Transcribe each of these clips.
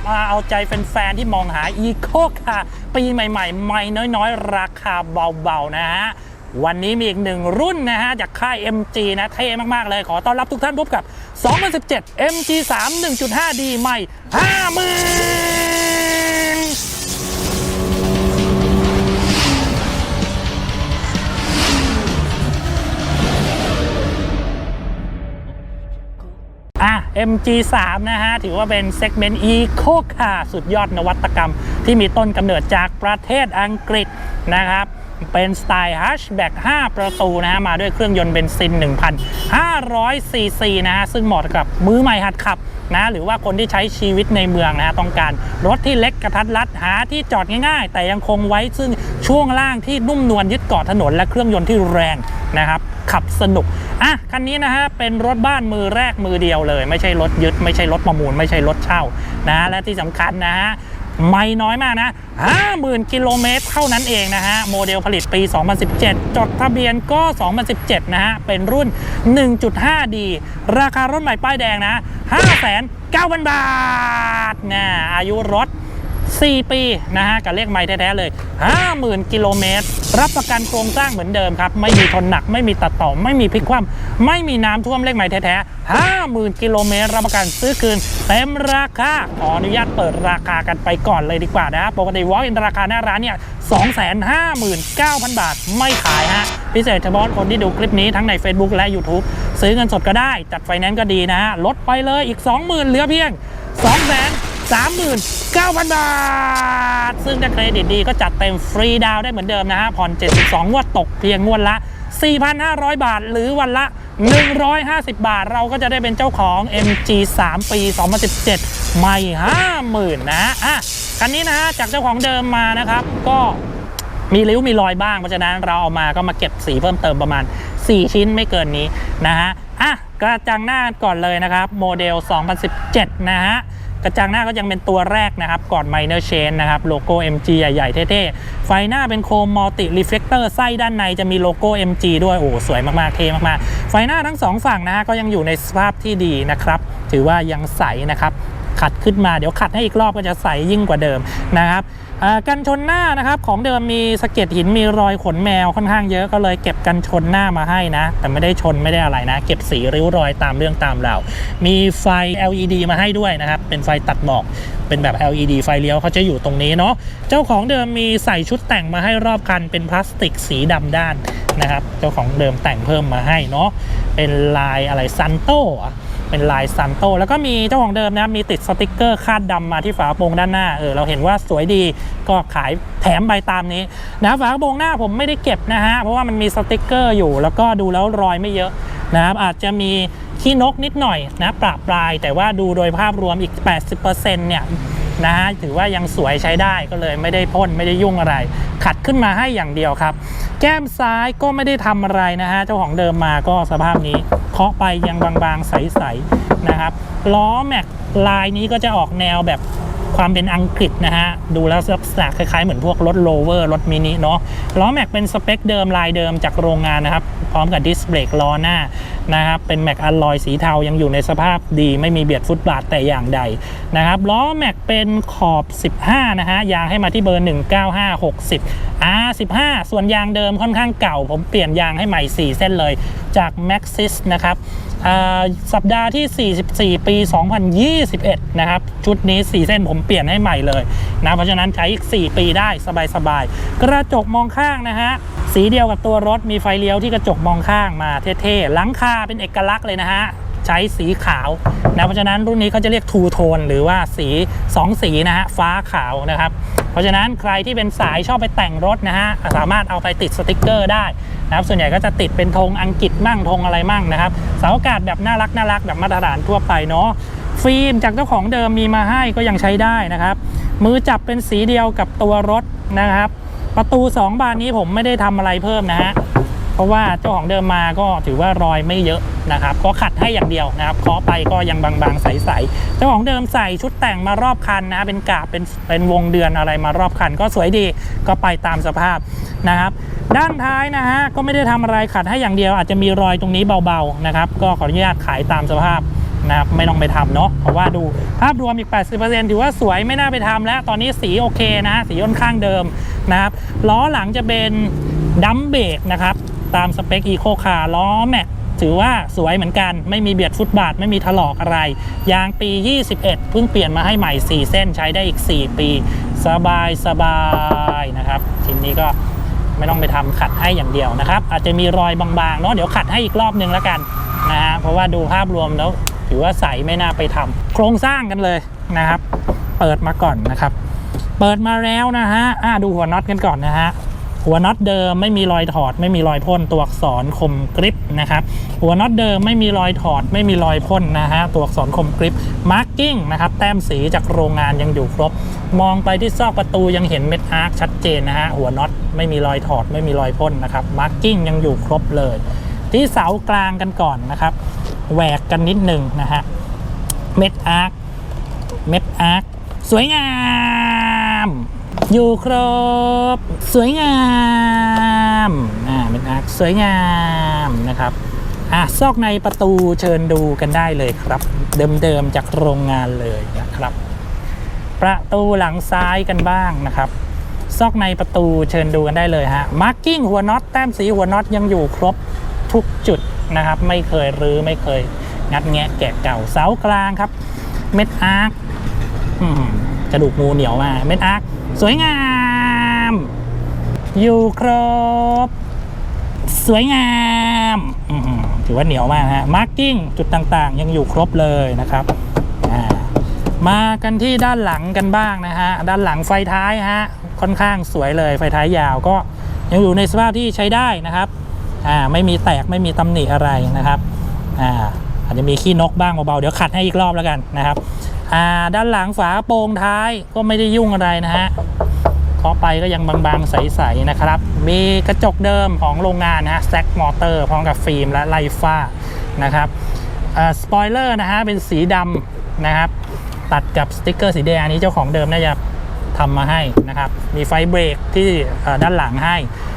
บมาเอาใจแฟนๆที่มองหาอีโคค่ะ ปีใหม่ๆ ไม่น้อยๆ ราคาเบาๆ นะฮะ วันนี้มีอีกหนึ่งรุ่นนะฮะ จากค่าย MG นะ เท่มากๆ เลย ขอต้อนรับทุกท่านพบกับ 2017 MG 3 1.5D ใหม่ 50,000 MG3 นะฮะ ถือว่าเป็นเซกเมนต์ Eco Car สุดยอดนวัตกรรม ที่มีต้นกำเนิดจากประเทศอังกฤษนะครับเป็นสไตล์ฮัชแบ็ก5ประตูนะฮะ มาด้วยเครื่องยนต์เบนซิน 1,500 ซีซีนะฮะ ซึ่งเหมาะกับมือใหม่หัดขับนะ หรือว่าคนที่ใช้ชีวิตในเมืองนะฮะ ต้องการรถที่เล็กกระทัดรัดหาที่จอดง่ายๆ แต่ยังคงไว้ซึ่ง ช่วงล่างที่นุ่มนวลยึดเกาะถนนและเครื่องยนต์ที่แรงนะครับขับสนุกอะคันนี้นะฮะเป็นรถบ้านมือแรกมือเดียวเลย ไม่ใช่รถยึด ไม่ใช่รถประมูล ไม่ใช่รถเช่านะ และที่สำคัญนะฮะไม่น้อยมากนะ 50,000 กิโลเมตรเท่านั้นเองนะฮะ โมเดลผลิตปี 2017 จดทะเบียนก็ 2017 นะฮะ เป็นรุ่น 1.5D ราคารถใหม่ป้ายแดงนะ 5,900บาทนะอายุรถ 4 ปีนะฮะกับเลขไม้แท้ๆเลย 50,000 กิโลเมตร รับประกันโครงสร้างเหมือนเดิมครับ ไม่มีทนหนักไม่มีตัดต่อ ไม่มีพลิกคว่ำไม่มีน้ำท่วมเลขไม้แท้ๆ50,000 กิโลเมตร รับประกันซื้อคืนเต็มราคาขออนุญาตเปิดราคากันไปก่อนเลยดีกว่านะฮะปกติวอล์กอินราคาหน้าร้านเนี่ย259,000 บาท ไม่ขายฮะพิเศษเฉพาะคนที่ดูคลิปนี้ทั้งใน Facebook และ YouTube ซื้อเงินสดก็ได้ จัดไฟแนนซ์ก็ดีนะฮะลดไปเลยอีก 20,000 เหลือเพียง 2 39,000 บาท ซึ่งถ้าเครดิตดีก็จัดเต็มฟรีดาวได้เหมือนเดิมนะฮะ ผ่อน 72 งวดตกเพียงงวดละ 4,500 บาท หรือวันละ 150 บาท เราก็จะได้เป็นเจ้าของ MG 3 ปี 2017 ใหม่ 50,000 นะอะคันนี้นะฮะ จากเจ้าของเดิมมานะครับ ก็มีริ้วมีรอยบ้าง เพราะฉะนั้นเราเอามาก็มาเก็บสีเพิ่มเติมประมาณ 4 ชิ้นไม่เกินนี้นะฮะ อะกระจังหน้าก่อนเลยนะครับ โมเดล 2017 นะฮะ กระจังหน้าก็ยังเป็นตัวแรกนะครับก่อน Minor chain นะครับโลโก้ MG ใหญ่ๆ เท่ๆ ไฟหน้าเป็นโคมมัลติรีเฟลคเตอร์ไส้ด้านในจะมีโลโก้ MG ด้วยโอ้สวยมากๆเท่มากๆ ไฟหน้าทั้งสองฝั่งนะฮะก็ยังอยู่ในสภาพที่ดีนะครับ ถือว่ายังใสนะครับขัดขึ้นมาเดี๋ยวขัดให้อีกรอบก็จะใสยิ่งกว่าเดิมนะครับ กันชนหน้านะครับของเดิมมีสะเก็ดหินมีรอยขนแมวค่อนข้างเยอะก็เลยเก็บกันชนหน้ามาให้นะ แต่ไม่ได้ชนไม่ได้อะไรนะ เก็บสีริ้วรอยตามเรื่องตามราวมีไฟ LED มาให้ด้วยนะครับ เป็นไฟตัดหมอกเป็นแบบ LED ไฟเลี้ยวเขาจะอยู่ตรงนี้เนาะเจ้าของเดิมมีใส่ชุดแต่งมาให้รอบคันเป็นพลาสติกสีดำด้านนะครับ เจ้าของเดิมแต่งเพิ่มมาให้เนาะเป็นลายอะไรซันโต เป็นลายซันโตแล้วก็มีเจ้าของเดิมนะมีติดสติกเกอร์คาดดำมาที่ฝากระโปรงด้านหน้าเออเราเห็นว่าสวยดีก็ขายแถมใบตามนี้นะฝากระโปรงหน้าผมไม่ได้เก็บนะฮะเพราะว่ามันมีสติกเกอร์อยู่แล้วก็ดูแล้วรอยไม่เยอะนะครับอาจจะมีขี้นกนิดหน่อยนะปรับปลาย แต่ว่าดูโดยภาพรวมอีก 80%เนี่ย นะฮะถือว่ายังสวยใช้ได้ก็เลยไม่ได้พ่นไม่ได้ยุ่งอะไร ขัดขึ้นมาให้อย่างเดียวครับ แก้มซ้ายก็ไม่ได้ทำอะไรนะฮะเจ้าของเดิมมาก็สภาพนี้เคาะไปยังบางๆใสๆนะครับล้อแม็กลายนี้ก็จะออกแนวแบบ ความเป็นอังกฤษนะฮะ ดูแล้วลักษณะคล้ายๆ เหมือนพวกรถโลเวอร์รถมินิเนาะล้อแม็กเป็นสเปคเดิมลายเดิมจากโรงงานนะครับ พร้อมกับดิสเบรกล้อหน้านะครับ เป็นแม็กอลลอยสีเทายังอยู่ในสภาพดีไม่มีเบียดฟุตบาทแต่อย่างใดนะครับล้อแม็กเป็นขอบ 15 นะฮะ ยางให้มาที่เบอร์ 19560 R15 ส่วนยางเดิมค่อนข้างเก่า ผมเปลี่ยนยางให้ใหม่ 4 เส้นเลยจาก Maxis นะครับ สัปดาห์ที่ 44 ปี 2021 นะครับ ชุดนี้ 4 เส้นผมเปลี่ยนให้ใหม่เลยนะ เพราะฉะนั้นใช้อีก 4 ปีได้สบายๆ กระจกมองข้างนะฮะ สีเดียวกับตัวรถมีไฟเลี้ยวที่กระจกมองข้างมาเท่ๆหลังคาเป็นเอกลักษณ์เลยนะฮะ ใช้สีขาวนะเพราะฉะนั้นรุ่นนี้เขาจะเรียกทูโทนหรือว่าสี 2 สีนะฮะฟ้าขาวนะครับ เพราะฉะนั้นใครที่เป็นสายชอบไปแต่งรถนะฮะสามารถเอาไปติดสติกเกอร์ได้นะครับส่วนใหญ่ก็จะติดเป็นธงอังกฤษมั่งธงอะไรมั่งนะครับเสาอากาศแบบน่ารักน่ารักแบบมาตรฐานทั่วไปเนาะฟิล์มจากเจ้าของเดิมมีมาให้ก็ยังใช้ได้นะครับ มือจับเป็นสีเดียวกับตัวรถนะครับ ประตู 2 บานนี้ผมไม่ได้ทำอะไรเพิ่มนะฮะ ราะว่าเจ้าของเดิมมาก็ถือว่ารอยไม่เยอะนะครับ ก็ขัดให้อย่างเดียวนะครับเคาะไปก็ยังบางๆใสๆเจ้าของเดิมใส่ชุดแต่งมารอบคันนะเป็นกาบเป็นเป็นวงเดือนอะไรมารอบคัน ก็สวยดีก็ไปตามสภาพนะครับด้านท้ายนะฮะก็ไม่ได้ทำอะไรขัดให้อย่างเดียวอาจจะมีรอยตรงนี้เบาๆนะครับก็ขออนุญาตขายตามสภาพนะครับไม่ต้องไปทำเนาะเพราะว่าดูภาพรวมอีก 80%ถือว่าสวยไม่น่าไปทำแล้ว ตอนนี้สีโอเคนะ สีค่อนข้างเดิมนะครับล้อหลังจะเป็นดัมเบรกนะครับ ตามสเปคอีโคคาร์ล้อแม็กถือว่าสวยเหมือนกันไม่มีเบียดฟุตบาท ไม่มีถลอกอะไร ยางปี 21 เพิ่งเปลี่ยนมาให้ใหม่ 4 เส้นใช้ได้อีก 4 ปี สบายสบายนะครับชิ้นนี้ก็ไม่ต้องไปทำขัดให้อย่างเดียวนะครับ อาจจะมีรอยบางๆเนาะเดี๋ยวขัดให้อีกรอบนึงแล้วกันนะฮะเพราะว่าดูภาพรวมแล้วถือว่าใสไม่น่าไปทำโครงสร้างกันเลยนะครับ เปิดมาก่อนนะครับ เปิดมาแล้วนะฮะดูหัวน็อตกันก่อนนะฮะ หัวน็อตเดิมไม่มีรอยถอด ไม่มีรอยพ่นตัวอักษรคมกริปนะครับหัวน็อตเดิมไม่มีรอยถอด ไม่มีรอยพ่นนะฮะตัวอักษรคมกริปมาร์กิ้งนะครับแต้มสีจากโรงงานยังอยู่ครบ มองไปที่ซอกประตูยังเห็นเม็ดอาร์คชัดเจนนะฮะหัวน็อตไม่มีรอยถอด ไม่มีรอยพ่นนะครับมาร์กิ้งยังอยู่ครบเลย ที่เสากลางกันก่อนนะครับแหวกกันนิดหนึ่งนะฮะเม็ดอาร์คเม็ดอาร์คสวยงาม อยู่ครบ สวยงามอ่าเม็ดอาร์คสวยงามนะครับอะซอกในประตูเชิญดูกันได้เลยครับ เดิมๆจากโรงงานเลยนะครับ ประตูหลังซ้ายกันบ้างนะครับ ซอกในประตูเชิญดูกันได้เลยฮะมาร์กิ้งหัวน็อตแต้มสีหัวน็อตยังอยู่ครบทุกจุดนะครับ ไม่เคยรื้อไม่เคยงัดแงะแกะเก่าเสากลางครับ เม็ดอาร์คกระดูกงูเหนียวมาเม็ดอาร์ สวยงาม อยู่ครบ สวยงามถือว่าเหนียวมากฮะมาร์กิ้งจุดต่างๆ ยังอยู่ครบเลยนะครับมากันที่ด้านหลังกันบ้างนะฮะ ด้านหลังไฟท้ายฮะ ค่อนข้างสวยเลยไฟท้ายยาวก็ยังอยู่ในสภาพที่ใช้ได้นะครับอ่าไม่มีแตกไม่มีตำหนิอะไรนะครับอ่าอาจจะมีขี้นกบ้างเบาๆเดี๋ยวขัดให้อีกรอบแล้วกันนะครับ อ่าด้านหลังฝาโปรงท้ายก็ไม่ได้ยุ่งอะไรนะฮะเคาะไปก็ยังบางๆ ใสๆนะครับ มีกระจกเดิมของโรงงานนะฮะแซกมอเตอร์พร้อมกับฟิล์มและไลฟ้านะครับสปอยเลอร์นะฮะเป็นสีดำนะครับ ตัดกับสติกเกอร์สีแดงอันนี้เจ้าของเดิมน่าจะทำมาให้นะครับ มีไฟเบรกที่ด้านหลังให้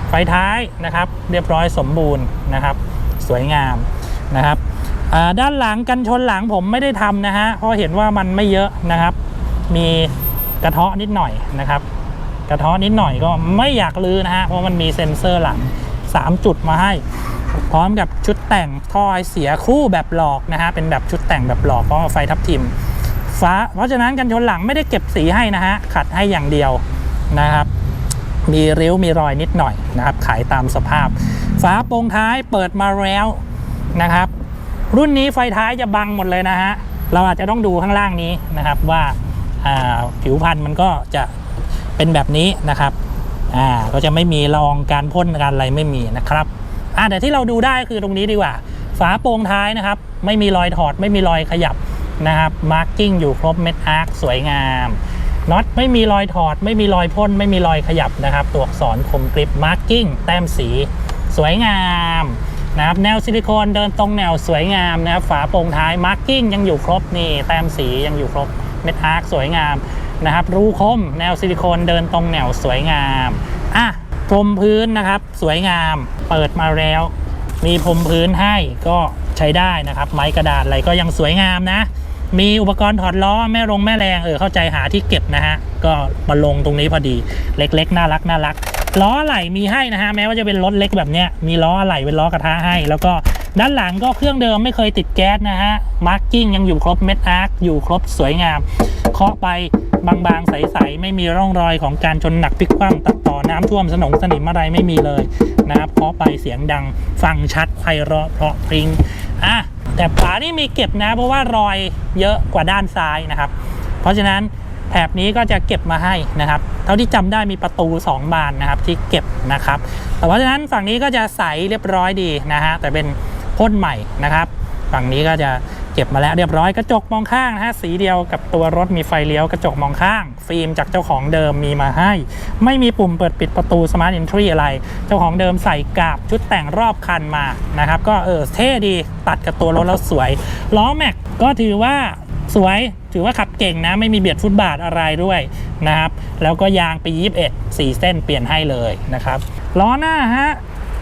ไฟท้ายนะครับ เรียบร้อยสมบูรณ์นะครับ สวยงามนะครับ ด้านหลังกันชนหลังผมไม่ได้ทำนะฮะเพราะเห็นว่ามันไม่เยอะนะครับ มีกระเทาะนิดหน่อยนะครับ กระเท้อนิดหน่อยก็ไม่อยากลือนะฮะเพราะมันมีเซ็นเซอร์หลัง 3 จุดมาให้ พร้อมกับชุดแต่งท่อไอเสียคู่แบบหลอกนะฮะเป็นแบบชุดแต่งแบบหลอกพร้อมกับไฟทับทิมฟ้า เพราะฉะนั้นกันชนหลังไม่ได้เก็บสีให้นะฮะขัดให้อย่างเดียวนะครับ มีริ้วมีรอยนิดหน่อยนะครับ ขายตามสภาพ ฝาโปร่งท้ายเปิดมาแล้วนะครับ รุ่นนี้ไฟท้ายจะบังหมดเลยนะฮะ เราอาจจะต้องดูข้างล่างนี้นะครับว่าผิวพันธุ์มันก็จะเป็นแบบนี้นะครับอ่าก็จะไม่มีละองการพ่นการอะไรไม่มีนะครับอ่าแต่ที่เราดูได้คือตรงนี้ดีกว่า ฝาโปร่งท้ายนะครับ ไม่มีรอยถอดไม่มีรอยขยับนะครับมาร์กิ้งอยู่ครบเม็ดอาร์คสวยงามน็อตไม่มีรอยถอด ไม่มีรอยพ่นไม่มีรอยขยับนะครับ ตัวอักษรคมกริบมาร์กิ้งแต้มสี สวยงาม นะครับแนวซิลิโคนเดินตรงแนวสวยงามนะครับฝาโปร่งท้ายมาร์กิ้งยังอยู่ครบนี่แต้มสียังอยู่ครบเม็ดอาร์คสวยงามนะครับรูคมแนวซิลิโคนเดินตรงแนวสวยงามอะพรมพื้นนะครับสวยงาม เปิดมาแล้ว มีพรมพื้นให้ก็ใช้ได้นะครับ ไม้กระดาษอะไรก็ยังสวยงามนะ มีอุปกรณ์ถอดล้อแม่รงแม่แรงเออเข้าใจหาที่เก็บนะฮะก็มาลงตรงนี้พอดีเล็กๆ น่ารักน่ารัก ล้ออะไหล่มีให้นะฮะแม้ว่าจะเป็นรถเล็กแบบเนี้ยมีล้ออะไหล่เป็นล้อกระทะให้ แล้วก็ด้านหลังก็เครื่องเดิมไม่เคยติดแก๊สนะฮะมาร์กิ้งยังอยู่ครบเม็ดอาร์คอยู่ครบสวยงามเคาะไปบางๆ ใสๆ ไม่มีร่องรอยของการชนหนักพลิกคว่ำตัดต่อน้ำท่วมสนงสนิมอะไรไม่มีเลยนะครับเคาะไปเสียงดังฟังชัดไพเราะเพราะพริงอะแต่ฝานี่มีเก็บนะเพราะว่ารอยเยอะกว่าด้านซ้ายนะครับ เพราะฉะนั้น แถบนี้ก็จะเก็บมาให้นะครับ เท่าที่จำได้มีประตู 2 บานนะครับที่เก็บนะครับ แต่เพราะฉะนั้นฝั่งนี้ก็จะใสเรียบร้อยดีนะฮะแต่เป็นพ่นใหม่นะครับ ฝั่งนี้ก็จะเก็บมาแล้วเรียบร้อยกระจกมองข้างนะฮะสีเดียวกับตัวรถมีไฟเลี้ยวกระจกมองข้าง ฟิล์มจากเจ้าของเดิมมีมาให้ ไม่มีปุ่มเปิดปิดประตู Smart Entry อะไร เจ้าของเดิมใส่กาบชุดแต่งรอบคันมานะครับ ก็เออเท่ดีตัดกับตัวรถแล้วสวยล้อแม็กก็ถือว่า สวยถือว่าขับเก่งนะ ไม่มีเบียดฟุตบาทอะไรด้วยนะครับ แล้วก็ยางปี 21 4 เส้นเปลี่ยนให้เลยนะครับล้อหน้าฮะ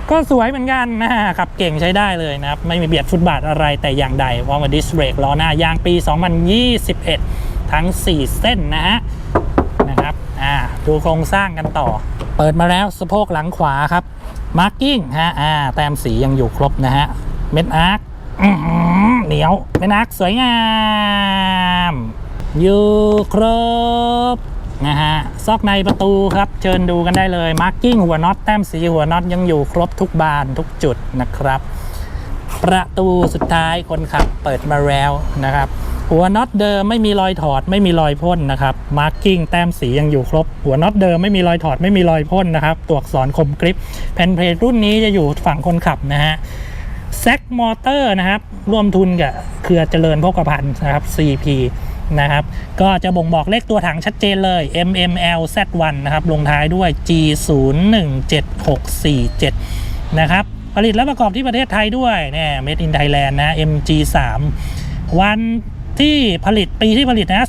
ก็สวยเหมือนกันนะขับเก่งใช้ได้เลยนะครับ ไม่มีเบียดฟุตบาทอะไรแต่อย่างใดพอมกับดิสเบรกล้อหน้ายางปี 2021 ทั้ง 4 เส้นนะฮะนะครับอ่าดูโครงสร้างกันต่อ เปิดมาแล้วสะโพกหลังขวาครับมาร์กิ้งฮะอ่าแต้มสียังอยู่ครบนะฮะเม็ดอาร์ค เหนียวเม็ดอาร์คสวยงาม อยู่ครบนะฮะซอกในประตูครับ เชิญดูกันได้เลยมาร์กิ้งหัวน็อตแต้มสีหัวน็อตยังอยู่ครบทุกบานทุกจุดนะครับ ประตูสุดท้ายคนขับเปิดมาแล้วนะครับ หัวน็อตเดิมไม่มีรอยถอดไม่มีรอยพ่นนะครับมาร์กิ้งแต้มสียังอยู่ครบ หัวน็อตเดิมไม่มีรอยถอดไม่มีรอยพ่นนะครับ ตัวอักษรคมกริปแผ่นเพลทรุ่นนี้จะอยู่ฝั่งคนขับนะฮะ แซกมอเตอร์นะครับร่วมทุนกับเครือเจริญพกพันธ์นะครับ CP นะครับ ก็จะบ่งบอกเลขตัวถังชัดเจนเลย MML Z1 นะครับ ลงท้ายด้วย G017647 นะครับ ผลิตและประกอบที่ประเทศไทยด้วยเนี่ย Made in Thailand นะ MG3 วัน ที่ผลิตปีที่ผลิตนะ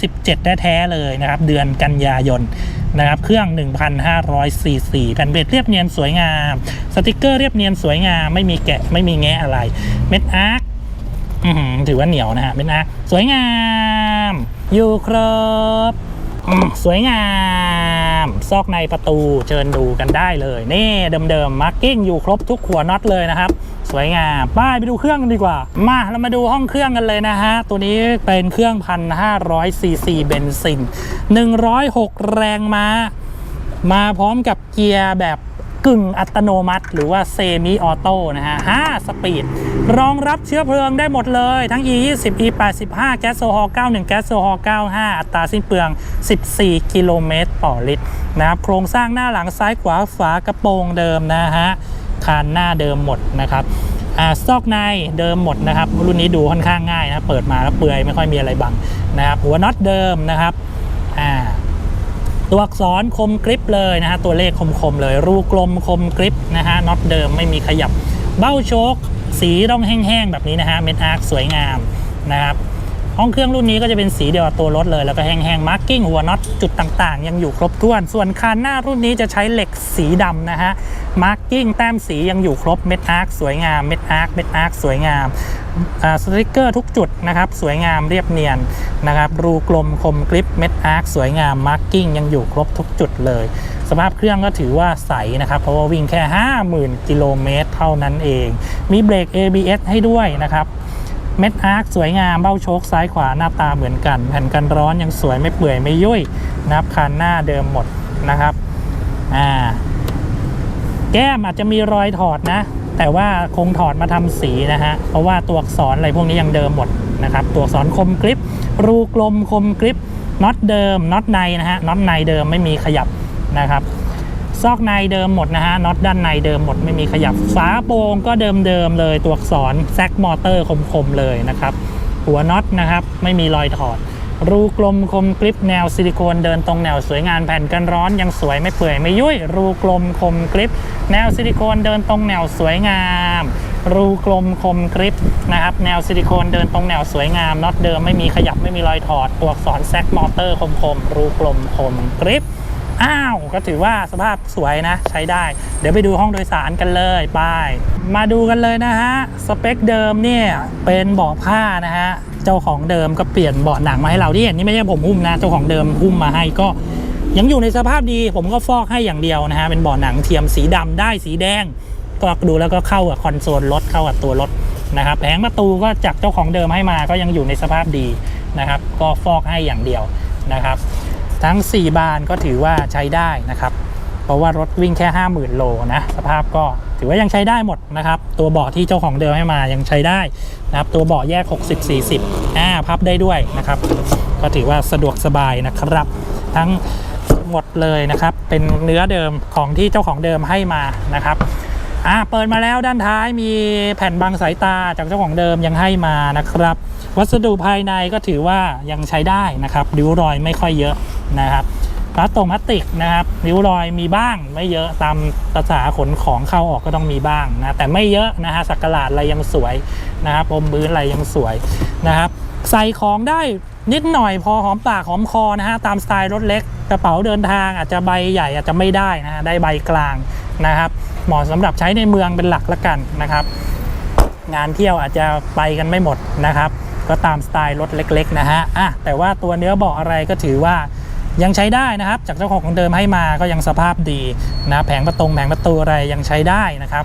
2017 แท้ๆเลยนะครับ เดือนกันยายนนะครับ เครื่อง 1,500ซีซีแผ่นเบรดเรียบเนียนสวยงาม สติกเกอร์เรียบเนียนสวยงาม ไม่มีแกะไม่มีแงะอะไร เม็ดอาร์คถือว่าเหนียวนะฮะเม็ดอาร์คสวยงาม อยู่ครบสวยงาม ซอกในประตูเชิญดูกันได้เลย นี่เดิมๆมาร์กิ้งอยู่ครบทุกหัวน็อตเลยนะครับ วยงามป้ายไปดูเครื่องกันดีกว่า มาเรามาดูห้องเครื่องกันเลยนะฮะ ตัวนี้เป็นเครื่องพันห้าร้อยซีซีเบนซิน106แรงม้า มาพร้อมกับเกียร์แบบกึ่งอัตโนมัติ หรือว่าเซมิออโต้นะฮะ5สปีด รองรับเชื้อเพลิงได้หมดเลย ทั้ง E 2 0 E 8 5แก๊สโซฮอล์91 แก๊สโซฮอล์95 อัตราสิ้นเปลือง 14 กิโลเมตรต่อลิตรนะครับ โครงสร้างหน้าหลังซ้ายขวาฝากระโปรงเดิมนะฮะ คานหน้าเดิมหมดนะครับอซอกในเดิมหมดนะครับ รุ่นนี้ดูค่อนข้างง่ายนะเปิดมาแล้วเปื่อยไม่ค่อยมีอะไรบังนะครับ หัวน็อตเดิมนะครับตัวอักษรคมกริปเลยนะฮะตัวเลขคมๆเลย รูกลมคมกริปนะฮะน็อตเดิมไม่มีขยับ เบ้าโชคสีต้องแห้งๆแบบนี้นะฮะเม็ดอาร์คสวยงามนะครับ ห้องเครื่องรุ่นนี้ก็จะเป็นสีเดียวกับตัวรถเลยแล้วก็แห้งๆมาร์กิ้งหัวน็อตจุดต่างๆ ยังอยู่ครบถ้วน ส่วนคานหน้ารุ่นนี้จะใช้เหล็กสีดำนะฮะมาร์กิ้งแต้มสียังอยู่ครบเม็ดอาร์คสวยงามเม็ดอาร์คเม็ดอาร์คสวยงามสติกเกอร์ทุกจุดนะครับสวยงามเรียบเนียนนะครับรูกลมคมกริปเม็ดอาร์คสวยงามมาร์กิ้งยังอยู่ครบทุกจุดเลย สภาพเครื่องก็ถือว่าใสนะครับ เพราะว่าวิ่งแค่ 50,000 กิโลเมตรเท่านั้นเอง มีเบรก ABS ให้ด้วยนะครับ เม็ดอาร์คสวยงามเบ้าโชคซ้ายขวาหน้าตาเหมือนกัน แผ่นกันร้อนยังสวยไม่เปื่อยไม่ยุ่ยนะครับคันหน้าเดิมหมดนะครับอ่าแก้มอาจจะมีรอยถอดนะ แต่ว่าคงถอดมาทำสีนะฮะเพราะว่าตัวอักษรอะไรพวกนี้ยังเดิมหมดนะครับตัวอักษรคมกริป รูกลมคมกริปน็อตเดิมน็อตในนะฮะน็อตในเดิมไม่มีขยับนะครับ ซอกในเดิมหมดนะฮะน็อตด้านในเดิมหมดไม่มีขยับฝาโปรงก็เดิมเดิมเลยตัวอักษรแซกมอเตอร์คมๆเลยนะครับหัวน็อตนะครับไม่มีรอยถอด รูกลมคมกริปแนวซิลิโคนเดินตรงแนวสวยงามแผ่นกันร้อนยังสวยไม่เปื่อยไม่ยุ่ยรูกลมคมกริปแนวซิลิโคนเดินตรงแนวสวยงามรูกลมคมกริปนะครับแนวซิลิโคนเดินตรงแนวสวยงามน็อตเดิมไม่มีขยับไม่มีรอยถอดตัวอักษรแซกมอเตอร์คมๆรูกลมคมกริป อ้าว ก็ถือว่าสภาพสวยนะ ใช้ได้ เดี๋ยวไปดูห้องโดยสารกันเลยไป มาดูกันเลยนะฮะ สเปคเดิมเนี่ย เป็นเบาะผ้านะฮะ เจ้าของเดิมก็เปลี่ยนเบาะหนังมาให้เราที่เห็นนี่ไม่ใช่ผมหุ้มนะ เจ้าของเดิมหุ้มมาให้ก็ ยังอยู่ในสภาพดี ผมก็ฟอกให้อย่างเดียวนะฮะ เป็นเบาะหนังเทียมสีดำได้สีแดง ก็ดูแล้วก็เข้ากับคอนโซลรถเข้ากับตัวรถนะครับ แผงประตูก็จากเจ้าของเดิมให้มา ก็ยังอยู่ในสภาพดีนะครับ ก็ฟอกให้อย่างเดียวนะครับ ทั้ง 4 บานก็ถือว่าใช้ได้นะครับ เพราะว่ารถวิ่งแค่ 50,000 โลนะ สภาพก็ถือว่ายังใช้ได้หมดนะครับ ตัวเบาะที่เจ้าของเดิมให้มายังใช้ได้นะครับ ตัวเบาะแยก 60 40อ่าพับได้ด้วยนะครับ ก็ถือว่าสะดวกสบายนะครับ ทั้งหมดเลยนะครับ เป็นเนื้อเดิมของที่เจ้าของเดิมให้มานะครับ อ่าเปิดมาแล้วด้านท้ายมีแผ่นบังสายตาจากเจ้าของเดิมยังให้มานะครับ วัสดุภายในก็ถือว่ายังใช้ได้นะครับริ้วรอยไม่ค่อยเยอะนะครับพลาสตรงพลาสติกนะครับริ้วรอยมีบ้างไม่เยอะตามภาษาขนของเข้าออกก็ต้องมีบ้างนะแต่ไม่เยอะนะฮะสักกะหลาดอะไรยังสวยนะครับอมพื้นอะไรยังสวยนะครับ ใส่ของได้นิดหน่อยพอหอมปากหอมคอนะฮะตามสไตล์รถเล็กกระเป๋าเดินทางอาจจะใบใหญ่อาจจะไม่ได้นะฮะได้ใบกลางนะครับ เหมาะสำหรับใช้ในเมืองเป็นหลักละกันนะครับ งานเที่ยวอาจจะไปกันไม่หมดนะครับ ก็ตามสไตล์รถเล็ก ๆ นะฮะอะแต่ว่าตัวเนื้อเบาะอะไรก็ถือว่ายังใช้ได้นะครับ จากเจ้าของของเดิมให้มาก็ยังสภาพดีนะแผงประตงแผงประตูอะไรยังใช้ได้นะครับ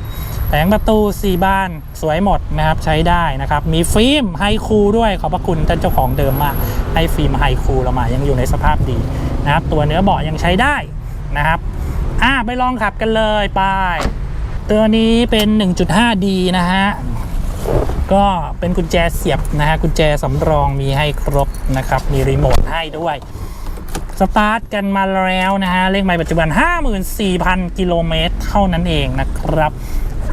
แผงประตู 4 บานสวยหมดนะครับใช้ได้นะครับ มีฟิล์มไฮคูลด้วยขอบพระคุณท่านเจ้าของเดิมมากให้ฟิล์มไฮคูลเรามายังอยู่ในสภาพดีนะครับ ตัวเนื้อเบาะยังใช้ได้นะครับ อะไปลองขับกันเลยไป ตัวนี้เป็น 1.5D นะฮะ ก็เป็นกุญแจเสียบนะฮะ กุญแจสำรองมีให้ครบนะครับ มีรีโมทให้ด้วย สตาร์ทกันมาแล้วนะฮะ เลขไมล์ปัจจุบัน 54,000 กิโลเมตรเท่านั้นเองนะครับ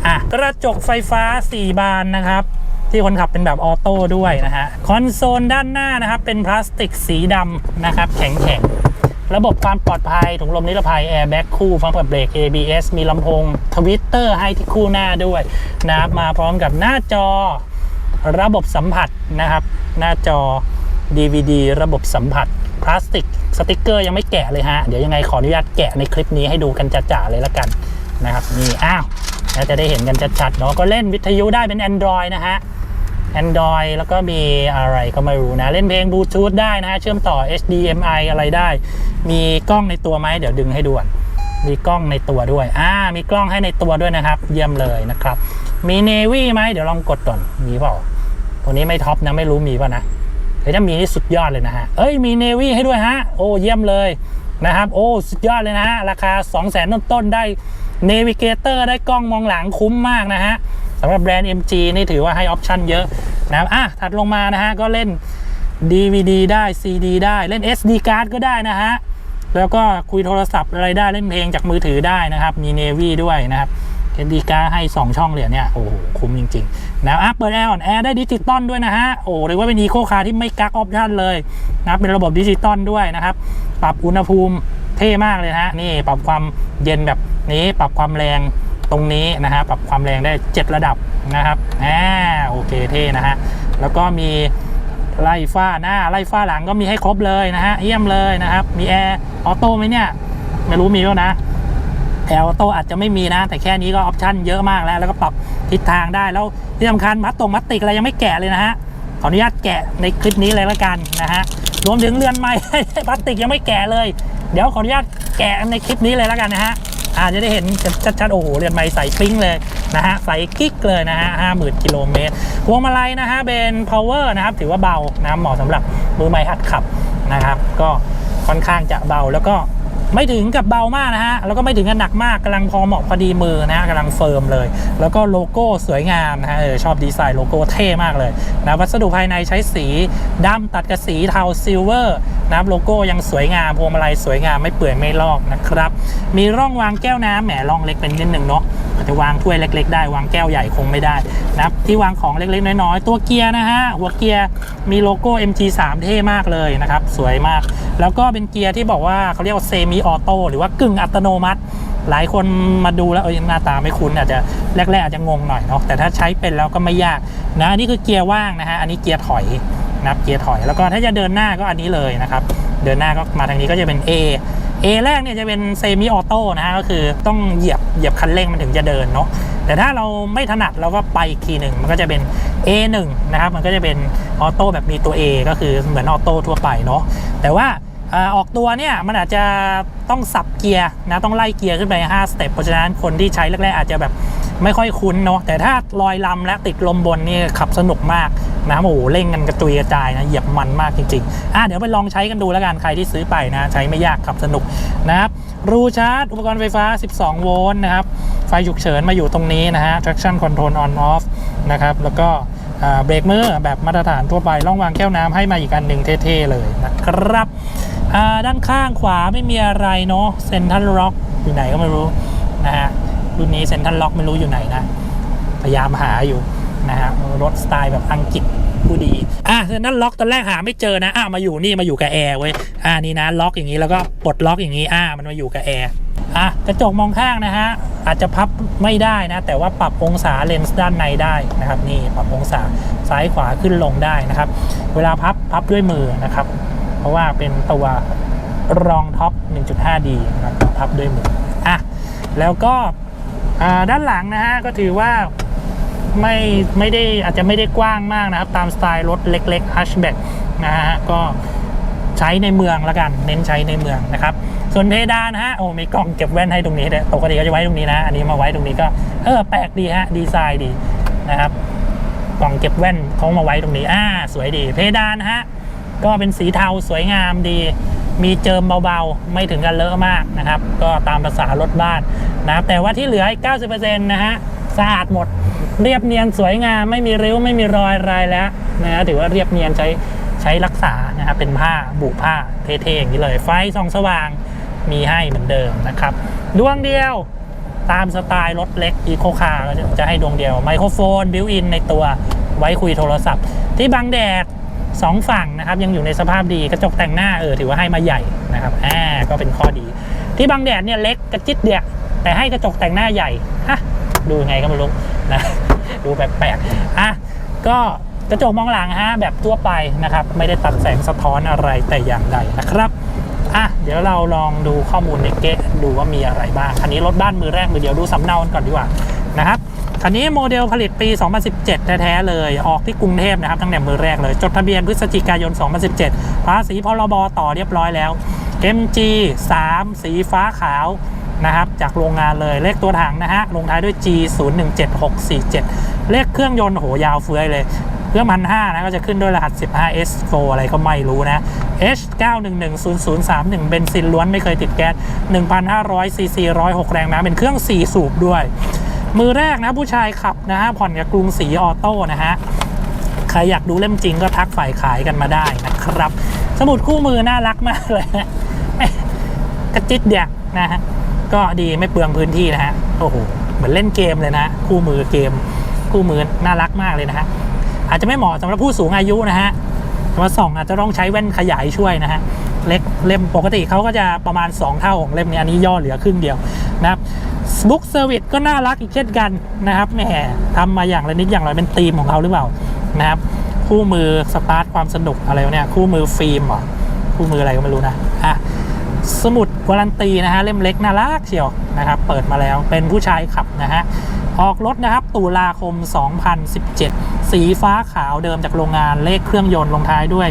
อะกระจกไฟฟ้า 4 บานนะครับที่คนขับเป็นแบบออโต้ด้วยนะฮะ คอนโซลด้านหน้านะครับ เป็นพลาสติกสีดำนะครับ แข็งๆ ระบบความปลอดภัยถุงลมนิรภัยแอร์แบ็กคู่พร้อมกับเบรก ABS มีลำโพงทวิตเตอร์ให้ที่คู่หน้าด้วยนะครับมาพร้อมกับหน้าจอระบบสัมผัสนะครับ หน้าจอ DVD ระบบสัมผัสพลาสติกสติกเกอร์ยังไม่แกะเลยฮะ เดี๋ยวยังไงขออนุญาตแกะในคลิปนี้ให้ดูกันจ่าๆเลยละกันนะครับนี่อ้าวแล้วจะได้เห็นกันชัดๆเนาะก็เล่นวิทยุได้เป็น Android นะฮะ Android แล้วก็มีอะไรก็ไม่รู้นะ เล่นเพลงบลูทูธได้นะ เชื่อมต่อ HDMI อะไรได้ มีกล้องในตัวไหมเดี๋ยวดึงให้ดูก่อนมีกล้องในตัวด้วยอ่ามีกล้องให้ในตัวด้วยนะครับ เยี่ยมเลยนะครับ มี Navy ไหมเดี๋ยวลองกดก่อนมีเปล่าตัวนี้ไม่ท็อปนะไม่รู้มีป่ะนะเฮ้ยถ้ามีนี่สุดยอดเลยนะฮะเอ้ยมี Navy ให้ด้วยฮะโอ้เยี่ยมเลยนะครับโอ้สุดยอดเลยนะฮะราคา 2 0 0 0 0 0ต้นๆได้ Navigator ได้กล้องมองหลังคุ้มมากนะฮะ สำหรับแบรนด์ MG นี่ถือว่าให้ออปชั่นเยอะนะครับอะถัดลงมานะฮะก็เล่น DVD ได้ CD ได้เล่น SD card ก็ได้นะฮะ แล้วก็คุยโทรศัพท์อะไรได้เล่นเพลงจากมือถือได้นะครับ มี Navy ด้วยนะครับ SD card ให้ 2 ช่องเลยเนี่ย โอ้โห คุ้มจริงๆนะครับเปิดแอร์อ่อนแอร์ได้ดิจิตอลด้วยนะฮะ โอ้เรียกว่าเป็นอีโคคาร์ที่ไม่กักออปชั่นเลยนะครับเป็นระบบดิจิตอลด้วยนะครับ ปรับอุณหภูมิเท่มากเลยนะฮะ นี่ปรับความเย็นแบบนี้ปรับความแรง ตรงนี้นะฮะปรับความแรงได้ 7 ระดับนะครับอ่าโอเคเท่นะฮะแล้วก็มีไล่ฝ้าหน้าไล่ฝ้าหลังก็มีให้ครบเลยนะฮะเยี่ยมเลยนะครับ มีแอร์ออโต้ไหมเนี่ย ไม่รู้มีป่ะนะแอร์ออโต้อาจจะไม่มีนะ แต่แค่นี้ก็ออปชั่นเยอะมากแล้ว แล้วก็ปรับทิศทางได้แล้วที่สำคัญมัดตรงมัดติกอะไรยังไม่แกะเลยนะฮะขออนุญาตแกะในคลิปนี้เลยละกันนะฮะรวมถึงเรือนไม้พลาสติกยังไม่แกะเลย เดี๋ยวขออนุญาตแกะในคลิปนี้เลยละกันนะฮะ อาจจะได้เห็นชัดๆ โอ้โหเรือนใหม่ใส่ปิ้งเลยนะฮะใส่กิ๊กเลยนะฮะ50,000กิโลเมตรพวงมาลัยนะฮะเป็น power นะครับ ถือว่าเบานะเหมาะสำหรับมือใหม่หัดขับนะครับ ก็ค่อนข้างจะเบาแล้วก็ ไม่ถึงกับเบามากนะฮะ แล้วก็ไม่ถึงกับหนักมากกำลังพอเหมาะพอดีมือนะฮะกำลังเฟิร์มเลย แล้วก็โลโก้สวยงามนะฮะเออชอบดีไซน์โลโก้เท่มากเลยนะวัสดุภายในใช้สีดำตัดกับสีเทาซิลเวอร์นะครับโลโก้ยังสวยงามพวงมาลัยสวยงามไม่เปื่อยไม่ลอกนะครับ มีร่องวางแก้วน้ำแหมร่องเล็กเป็นนิดหนึ่งเนาะ จะวางถ้วยเล็ก ๆ ได้วางแก้วใหญ่คงไม่ได้นะครับที่วางของเล็กๆ น้อยๆ ตัวเกียร์นะฮะหัวเกียร์มีโลโก้ MG3 เท่มากเลยนะครับสวยมาก แล้วก็เป็นเกียร์ที่บอกว่าเขาเรียกว่าเซมิออโต้หรือว่ากึ่งอัตโนมัติ หลายคนมาดูแล้วเออหน้าตาไม่คุ้นอาจจะแรกๆอาจจะงงหน่อยเนาะแต่ถ้าใช้เป็นแล้วก็ไม่ยากนะอันนี้คือเกียร์ว่างนะฮะอันนี้เกียร์ถอยนะครับเกียร์ถอยแล้วก็ถ้าจะเดินหน้าก็อันนี้เลยนะครับ เดินหน้าก็มาทางนี้ก็จะเป็น A A แรกเนี่ยจะเป็นเซมิออโต้นะฮะก็คือต้องเหยียบเหยียบคันเร่งมันถึงจะเดินเนาะแต่ถ้าเราไม่ถนัดเราก็ไปอีกทีหนึ่งมันก็จะเป็น A1 นะครับมันก็จะเป็นออโต้แบบมีตัว A ก็คือเหมือนออโต้ทั่วไปเนาะแต่ว่าอออกตัวเนี่ยมันอาจจะต้องสับเกียร์นะต้องไล่เกียร์ขึ้นไป5สเต็ปเพราะฉะนั้นคนที่ใช้แรกๆอาจจะแบบ ไม่ค่อยคุ้นเนาะแต่ถ้าลอยลำและติดลมบนนี่ขับสนุกมากนะโอ้โหเร่งกันกระจุยกระจายนะเหยียบมันมากจริงๆอะเดี๋ยวไปลองใช้กันดูแล้วกันใครที่ซื้อไปนะ ใช้ไม่ยากขับสนุกนะครับรูชาร์จ อุปกรณ์ไฟฟ้า 12 โวลต์นะครับ ไฟฉุกเฉินมาอยู่ตรงนี้นะฮะ traction control on off นะครับ แล้วก็เบรกมือแบบมาตรฐานทั่วไปร่องวางแก้วน้ำให้มาอีกอันหนึ่งเท่ๆเลยนะครับด้านข้างขวาไม่มีอะไรเนาะเซนทันล็อกอยู่ไหนก็ไม่รู้นะฮะ รุ่นนี้เซนทันล็อกไม่รู้อยู่ไหนนะ พยายามหาอยู่นะฮะรถสไตล์แบบอังกฤษผู้ดี อะเซนทันล็อกตอนแรกหาไม่เจอนะ อะมาอยู่นี่มาอยู่กับแอร์เว้ย อ่านี่นะล็อกอย่างนี้แล้วก็ปลดล็อกอย่างนี้ อ่ามันมาอยู่กับแอร์อะกระจกมองข้างนะฮะอาจจะพับไม่ได้นะ แต่ว่าปรับองศาเลนส์ด้านในได้นะครับ นี่ปรับองศาซ้ายขวาขึ้นลงได้นะครับ เวลาพับพับด้วยมือนะครับ เพราะว่าเป็นตัวรองท็อป 1.5D นะครับพับด้วยมืออะแล้วก็ ด้านหลังนะฮะก็ถือว่าไม่ไม่ได้อาจจะไม่ได้กว้างมากนะครับ ตามสไตล์รถเล็กๆ hatchback นะฮะก็ใช้ในเมืองละกัน เน้นใช้ในเมืองนะครับ ส่วนเพดานะฮะโอ้มีกล่องเก็บแว่นให้ตรงนี้ด้วยปกติเขาจะไว้ตรงนี้นะ อันนี้มาไว้ตรงนี้ก็เออแปลกดีฮะดีไซน์ดีนะครับ กล่องเก็บแว่นเขามาไว้ตรงนี้อ่าสวยดี เพดานนะฮะก็เป็นสีเทาสวยงามดี มีเจิมเบาๆ ไม่ถึงกันเลอะมากนะครับ ก็ตามภาษารถบ้านนะครับแต่ว่าที่เหลืออีก 90%นะฮะสะอาดหมด เรียบเนียนสวยงามไม่มีริ้วไม่มีรอยอะไรแล้วนะฮะถือว่าเรียบเนียนใช้ใช้รักษานะครับเป็นผ้าบุผ้าเท่ๆอย่างนี้เลย ไฟส่องสว่างมีให้เหมือนเดิมนะครับดวงเดียวตามสไตล์รถเล็กอีโคคาร์ก็จะให้ดวงเดียวไมโครโฟนบิวอินในตัวไว้คุยโทรศัพท์ ที่บังแดด สองฝั่งนะครับยังอยู่ในสภาพดีกระจกแต่งหน้าเออถือว่าให้มาใหญ่นะครับอ่าก็เป็นข้อดี ที่บังแดดเนี่ยเล็กกระจิตเดียแต่ให้กระจกแต่งหน้าใหญ่ฮะดูยังไงก็ไม่รู้นะดูแปลกๆอะก็กระจกมองหลังฮะแบบทั่วไปนะครับ ไม่ได้ตัดแสงสะท้อนอะไรแต่อย่างใดนะครับอะเดี๋ยวเราลองดูข้อมูลในเกะดูว่ามีอะไรบ้าง คันนี้รถบ้านมือแรกมือเดียวดูสำเนากันก่อนดีกว่านะครับ คันนี้โมเดลผลิตปี 2017 แท้ๆเลย ออกที่กรุงเทพนะครับตั้งแต่มือแรกเลย จดทะเบียนพฤศจิกายน 2017 ภาษีพรบต่อเรียบร้อยแล้ว MG 3 สีฟ้าขาวนะครับจากโรงงานเลยเลขตัวถังนะฮะลงท้ายด้วย G 0 1 7 6 4 7 เลขเครื่องยนต์โหยาวเฟื้อยเลย เครื่องพันห้านะก็จะขึ้นด้วยรหัส 15 S4 อะไรก็ไม่รู้นะ H 9 1 1 0 0 3 1 เบนซินล้วนไม่เคยติดแก๊ส 1,500 ซีซี 106 แรงม้าเป็นเครื่อง 4 สูบด้วย มือแรกนะผู้ชายขับนะฮะผ่อนกับกรุงศรีออโต้นะฮะใครอยากดูเล่มจริงก็ทักฝ่ายขายกันมาได้นะครับ สมุดคู่มือน่ารักมากเลยนะกระจิตเดียกนะฮะก็ดีไม่เปลืองพื้นที่นะฮะโอ้โหเหมือนเล่นเกมเลยนะคู่มือเกม คู่มือน่ารักมากเลยนะฮะอาจจะไม่เหมาะสำหรับผู้สูงอายุนะฮะมาส่องอาจจะต้องใช้แว่นขยายช่วยนะฮะเล็กเล่มปกติเขาก็จะประมาณ 2 เท่าของเล่มนี้อันนี้ย่อเหลือครึ่งเดียว บุ๊กเซอร์วิสก็น่ารักอีกเช่นกันนะครับแหมทำมาอย่างละนิดอย่างละเป็นธีมของเขาหรือเปล่านะครับ คู่มือสตาร์ทความสนุกอะไรเนี่ยคู่มือฟิล์มหรอคู่มืออะไรก็ไม่รู้นะอะสมุดวารันตีนะฮะเล่มเล็กน่ารักเชียวนะครับ เปิดมาแล้วเป็นผู้ชายขับนะฮะออกรถนะครับตุลาคม 2017 สีฟ้าขาวเดิมจากโรงงานเลขเครื่องยนต์ลงท้ายด้วย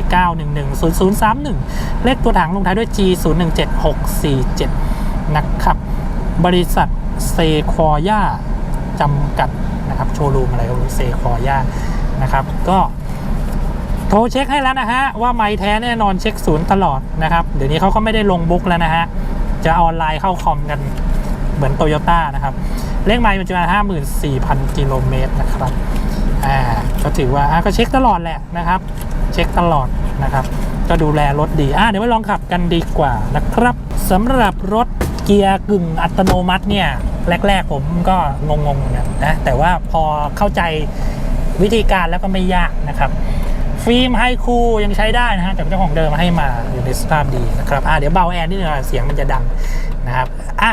9110031 เลขตัวถังลงท้ายด้วย G 017647 นะครับ บริษัท เซคอย่าจำกัดนะครับโชว์รูมอะไรก็รู้เซคอย่านะครับ ก็โทรเช็คให้แล้วนะฮะ ว่าไม่แท้แน่นอนเช็คศูนย์ตลอดนะครับ เดี๋ยวนี้เขาก็ไม่ได้ลงบุ๊กแล้วนะฮะ จะออนไลน์เข้าคอมกันเหมือนโตโยต้านะครับ เลขไมล์มันจะมา54,000กิโลเมตรนะครับอ่าก็ถือว่าอ่าก็เช็คตลอดแหละนะครับ เช็คตลอดนะครับ ก็ดูแลรถดีอ่าเดี๋ยวไปลองขับกันดีกว่านะครับสำหรับรถ เกียร์กึ่งอัตโนมัติเนี่ยแรก ๆ ผมก็งงๆเหมือนกันนะแต่ว่าพอเข้าใจวิธีการแล้วก็ไม่ยากนะครับ ฟิล์มไฮคูยังใช้ได้นะฮะจากเจ้าของเดิมให้มาอยู่ในสภาพดีนะครับอ่าเดี๋ยวเบาแอร์นิดนึงอะเสียงมันจะดังนะครับอะ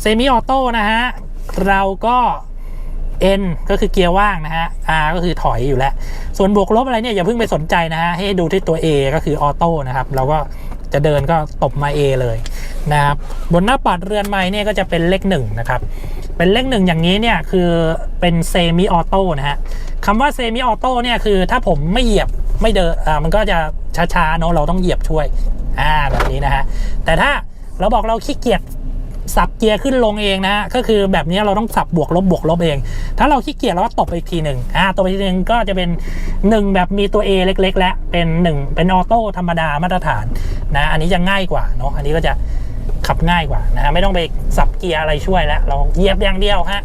เซมิออโต้นะฮะเราก็ N ก็คือเกียร์ว่างนะฮะ R ก็คือถอยอยู่แล้ว ส่วนบวกลบอะไรเนี่ยอย่าเพิ่งไปสนใจนะฮะ ให้ดูที่ตัว A ก็คือออโต้นะครับ เราก็จะเดินก็ตบมา A เลย นะครับบนหน้าปัดเรือนไม้เนี่ยก็จะเป็นเลขหนึ่งนะครับเป็นเลขหนึ่งอย่างนี้เนี่ยคือเป็นเซมิออโต้นะฮะคำว่าเซมิออโต้เนี่ยคือถ้าผมไม่เหยียบไม่เดินอ่ามันก็จะช้าๆเนาะเราต้องเหยียบช่วยอ่าแบบนี้นะฮะแต่ถ้าเราบอกเราขี้เกียจสับเกียร์ขึ้นลงเองนะก็คือแบบนี้เราต้องสับบวกลบบวกลบเอง ถ้าเราขี้เกียจเราก็ตบไปอีกทีหนึ่งอ่าตบไปทีหนึ่งก็จะเป็นหนึ่งแบบมีตัว A เล็ก ๆ และเป็นหนึ่งเป็นออโต้ธรรมดามาตรฐานนะอันนี้จะง่ายกว่าเนาะอันนี้ก็จะ ขับง่ายกว่านะฮะไม่ต้องไปสับเกียร์อะไรช่วยแล้ว เราเหยียบอย่างเดียวฮะ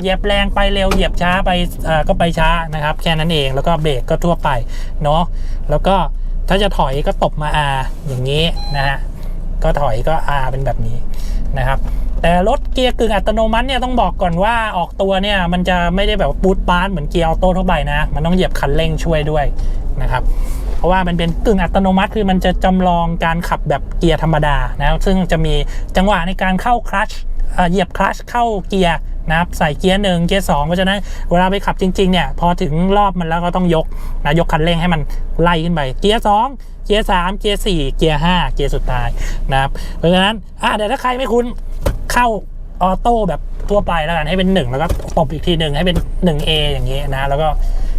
เหยียบแรงไปเร็วเหยียบช้าไปก็ไปช้านะครับ แค่นั้นเองแล้วก็เบรกก็ทั่วไปเนาะแล้วก็ถ้าจะถอยก็ตบมา R อย่างนี้นะฮะก็ถอยก็ R เป็นแบบนี้นะครับแต่รถเกียร์กึ่งอัตโนมัติเนี่ยต้องบอกก่อนว่าออกตัวเนี่ยมันจะไม่ได้แบบปูดปาร์เหมือนเกียร์ออโต้ทั่วไปนะ มันต้องเหยียบคันเร่งช่วยด้วยนะครับ เพราะว่ามันเป็นกึ่งอัตโนมัติคือมันจะจำลองการขับแบบเกียร์ธรรมดานะครับซึ่งจะมีจังหวะในการเข้าคลัชเหยียบคลัชเข้าเกียร์นะครับใส่เกียร์หนึ่งเกียร์สองเพราะฉะนั้นเวลาไปขับจริงๆเนี่ยพอถึงรอบมันแล้วก็ต้องยกนะยกคันเร่งให้มันไล่ขึ้นไปเกียร์สองเกียร์สามเกียร์สี่เกียร์ห้าเกียร์สุดท้ายนะครับเพราะฉะนั้นอะเดี๋ยวถ้าใครไม่คุ้นเข้าออโต้แบบทั่วไปแล้วกันให้เป็นหนึ่งแล้วก็ตบอีกทีหนึ่งให้เป็น 1A อย่างนี้นะแล้วก็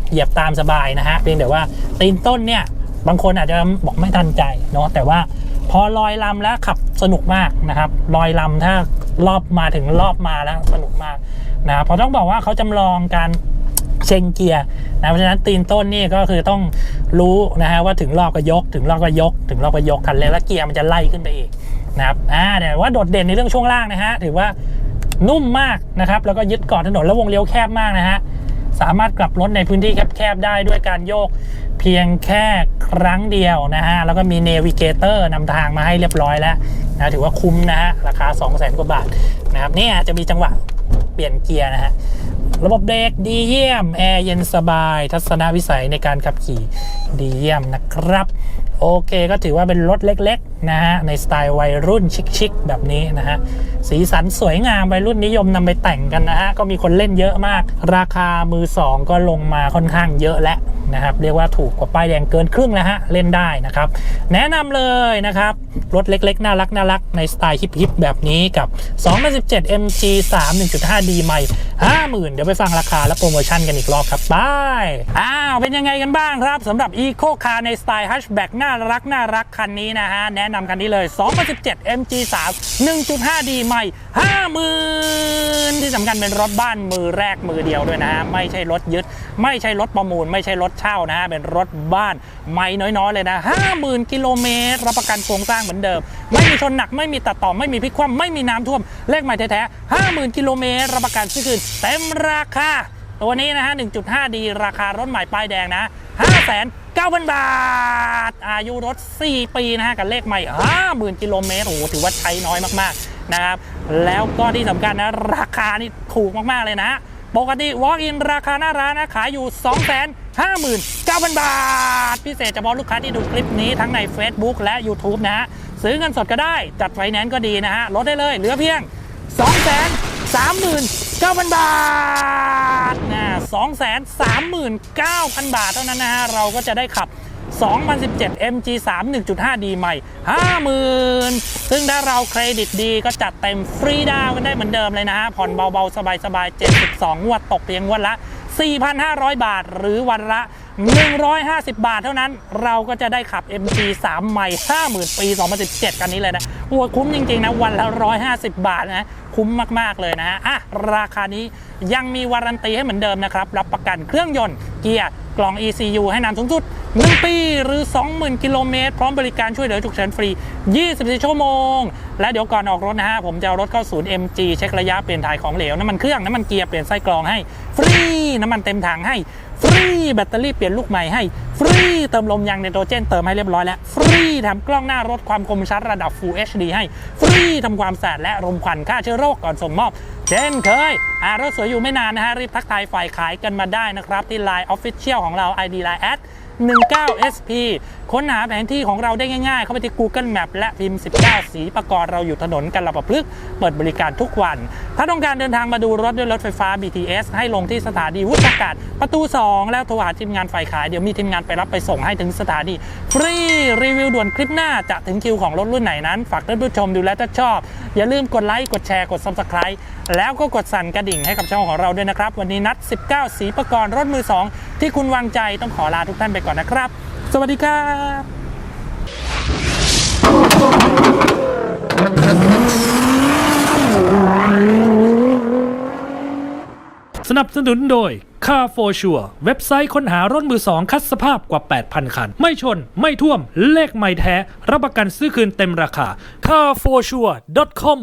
เหยียบตามสบายนะฮะเพียงแต่ว่าตีนต้นเนี่ยบางคนอาจจะบอกไม่ทันใจเนาะแต่ว่าพอลอยลำแล้วขับสนุกมากนะครับลอยลำถ้ารอบมาถึงรอบมาแล้วสนุกมากนะครับเพราะต้องบอกว่าเขาจำลองการเชงเกียร์นะเพราะฉะนั้นตีนต้นนี่ก็คือต้องรู้นะฮะว่าถึงรอบก็ยก ถึงรอบก็ยก ถึงรอบก็ยกคันเร่งแล้วเกียร์มันจะไล่ขึ้นไปอีกนะครับอ่าแต่ว่าโดดเด่นในเรื่องช่วงล่างนะฮะถือว่านุ่มมากนะครับแล้วก็ยึดเกาะถนนแล้ววงเลี้ยวแคบมากนะฮะ สามารถกลับรถในพื้นที่แคบๆได้ด้วยการโยกเพียงแค่ครั้งเดียวนะฮะ แล้วก็มีเนวิเกเตอร์นำทางมาให้เรียบร้อยแล้วนะถือว่าคุ้มนะฮะ ราคา 2 0 0 0 0 0 กว่าบาทนะครับเนี่ยจะมีจังหวะเปลี่ยนเกียร์นะฮะ ระบบเบรกดีเยี่ยม แอร์เย็นสบาย ทัศนวิสัยในการขับขี่ดีเยี่ยมนะครับ โอเคก็ถือว่าเป็นรถเล็กๆนะฮะในสไตล์วัยรุ่นชิคๆแบบนี้นะฮะสีสันสวยงามวัยรุ่นนิยมนำไปแต่งกันนะฮะก็มีคนเล่นเยอะมาก ราคามือสองก็ลงมาค่อนข้างเยอะแล้วนะครับเรียกว่าถูกกว่าป้ายแดงเกินครึ่งแล้วฮะเล่นได้นะครับแนะนำเลยนะครับรถเล็กๆ น่ารักน่ารักในสไตล์ฮิปๆแบบนี้กับ 2017 MG 3 1.5D ใหม่ 50,000 เดี๋ยวไปฟังราคาและโปรโมชั่นกันอีกรอบครับไปอ้าวเป็นยังไงกันบ้างครับสำหรับ Eco Car ในสไตล์ฮัชแบ็กน่ารักน่ารักคันนี้นะฮะ แนะนำคันนี้เลย 2017 MG 3 1.5D ใหม่ 50,000 ที่สำคัญเป็นรถบ้านมือแรกมือเดียวด้วยนะฮะ ไม่ใช่รถยึด ไม่ใช่รถประมูล ไม่ใช่รถเช่านะฮะ เป็นรถบ้านไม่น้อยๆ เลยนะ 50,000 กิโลเมตร รับประกันโครงสร้างเหมือนเดิม ไม่มีชนหนัก ไม่มีตัดต่อ ไม่มีพลิกคว่ำไม่มีน้ำท่วม เลขใหม่แท้ๆ 50,000 กิโลเมตร รับประกันซื้อคืนเต็มราคา ตัวนี้นะฮะ 1.5D ราคารถใหม่ป้ายแดงนะ 5,900 บาท อายุรถ 4 ปีนะฮะ กับเลขใหม่ 50,000 กิโลเมตร โอ้โห ถือว่าใช้น้อยมากๆ นะครับ แล้วก็ที่สำคัญนะ ราคานี่ถูกมากๆ เลยนะปกติ Walk-in ราคาหน้าร้านนะขายอยู่ 259,000 บาท พิเศษเฉพาะลูกค้าที่ดูคลิปนี้ทั้งใน Facebook และ YouTube นะฮะ ซื้อเงินสดก็ได้ จัดไฟแนนซ์ก็ดีนะฮะ ลดได้เลย เหลือเพียง2 3 9 0 0 0 บาทนะ2 3 9 0 0 0 บาทเท่านั้นนะฮะ เราก็จะได้ขับ 2017 MG3 1.5D ใหม่ 50,000 ซึ่งถ้าเราเครดิตดีก็จัดเต็มฟรีดาวกันได้เหมือนเดิมเลยนะฮะ ผ่อนเบาๆ สบายๆ 72งวดตกเพียงงวดละ 4,500 บาทหรือวันละ 150 บาทเท่านั้นเราก็จะได้ขับ MG3 ใหม่ 50,000 ปี 2017 กันนี้เลยนะโอ้คุ้มจริง ๆ นะ วันละ 150 บาทนะ คุ้มมาก ๆ เลยนะฮะอะ ราคานี้ยังมีวารันตีให้เหมือนเดิมนะครับ รับประกันเครื่องยนต์เกียร์กล่อง ECU ให้นานสูงสุด 1 ปีหรือ 20,000 กิโลเมตร พร้อมบริการช่วยเหลือฉุกเฉินฟรี 24 ชั่วโมง และเดี๋ยวก่อนออกรถนะฮะ ผมจะเอารถเข้าศูนย์ MG เช็คระยะเปลี่ยนถ่ายของเหลว น้ำมันเครื่อง น้ำมันเกียร์ เปลี่ยนไส้กรองให้ ฟรี น้ำมันเต็มถังให้ ฟรีแบตเตอรี่เปลี่ยนลูกใหม่ให้ ฟรีเติมลมยางไนโตรเจนเติมให้เรียบร้อยแล้ว ฟรีทำกล้องหน้ารถความคมชัดระดับ Full HD ให้ ฟรีทำความสะอาดและรมควันฆ่าเชื้อโรคก่อนส่งมอบ เช่นเคยอารถสวยอยู่ไม่นานนะฮะรีบทักทายฝ่ายขายกันมาได้นะครับที่ Line Official ของเรา ID Line 19SP ค้นหาแผนที่ของเราได้ง่ายๆ เข้าไปที่ Google Map และพิมพ์ 19 สีประกรเราอยู่ถนนกันระปะพฤกษ์เปิดบริการทุกวัน ถ้าต้องการเดินทางมาดูรถด้วยรถไฟฟ้า BTS ให้ลงที่สถานีวุฒากาศประตู 2 แล้วโทรหาทีมงานฝ่ายขาย เดี๋ยวมีทีมงานไปรับไปส่งให้ถึงสถานีฟรีรีวิวด่วนคลิปหน้าจะถึงคิวของรถรุ่นไหนนั้น ฝากท่านผู้ชมดูแลถ้าชอบ อย่าลืมกดไลค์กดแชร์กด Subscribe แล้วก็กดสั่นกระดิ่งให้กับช่องของเราด้วยนะครับ วันนี้นัด 19 สีประกรณ์รถมือ 2 ที่คุณวางใจต้องขอลาทุกท่านไปก่อนนะครับ สวัสดีครับสนับสนุนโดย Car for Sure เว็บไซต์ค้นหารถมือสองคัดสภาพกว่า 8,000 คัน ไม่ชน ไม่ท่วม เลขไม่แท้ รับประกันซื้อคืนเต็มราคา carforsure.com